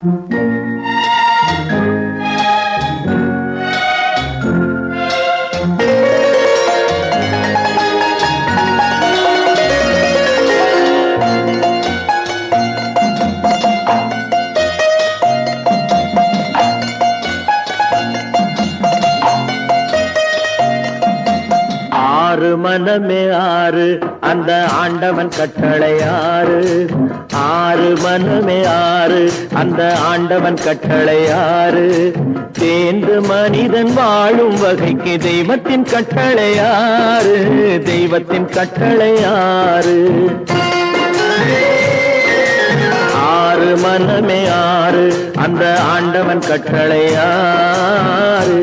ஆறு மனமே ஆறு அந்த ஆண்டவன் கட்டளை ஆறு. ஆறு மனமே ஆறு அந்த ஆண்டவன் கட்டளை ஆறு. தேர்ந்து மனிதன் வாழும் வகைக்கு தெய்வத்தின் கட்டளை ஆறு. தெய்வத்தின் கட்டளை ஆறு. ஆறு மனமே ஆறு அந்த ஆண்டவன் கட்டளை ஆறு.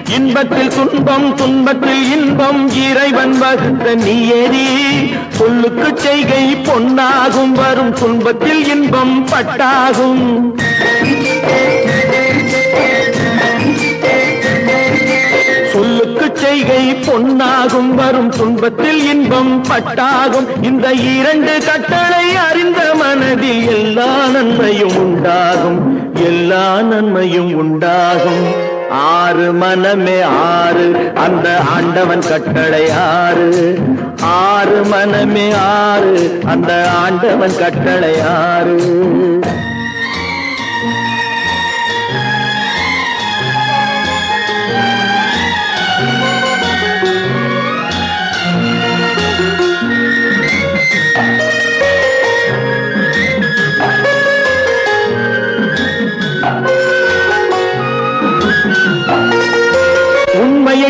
இன்பத்தில் துன்பம் துன்பத்தில் இன்பம் இறைவன் வகுத்த நியதி. சொல்லுக்கு செய்கை பொன்னாகும் வரும் துன்பத்தில் இன்பம் பட்டாகும். சொல்லுக்கு செய்கை பொன்னாகும் வரும் துன்பத்தில் இன்பம் பட்டாகும். இந்த இரண்டு கட்டளை அறிந்த மனதில் எல்லா நன்மையும் உண்டாகும். எல்லா நன்மையும் உண்டாகும். ஆறு மனமே ஆறு அந்த ஆண்டவன் கட்டளை ஆறு. ஆறு மனமே ஆறு அந்த ஆண்டவன் கட்டளை ஆறு.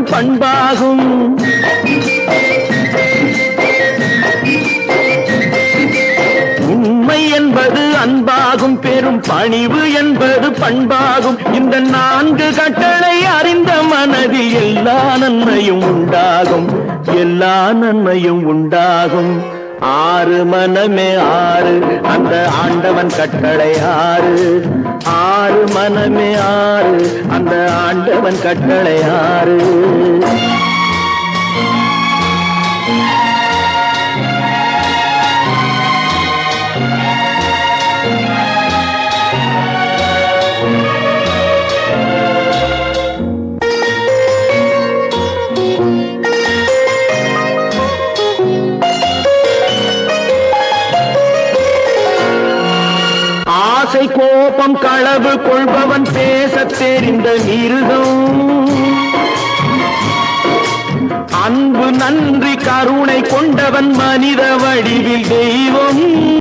என்பதும் பண்பாகும். உண்மை என்பது அன்பாகும் பெரும் பணிவு என்பது பண்பாகும். இந்த நான்கு கட்டளை அறிந்த மனதில் எல்லா நன்மையும் உண்டாகும். எல்லா நன்மையும் உண்டாகும். ஆறு மனமே ஆறு அந்த ஆண்டவன் கட்டளை ஆறு. ஆறு மனமே ஆறு அந்த ஆண்டவன் கட்டளை ஆறு. கோபம் களவு கொள்பவன் பேச தெரிந்த மிருகம். அன்பு நன்றி கருணை கொண்டவன் மனித வடிவில் தெய்வம்.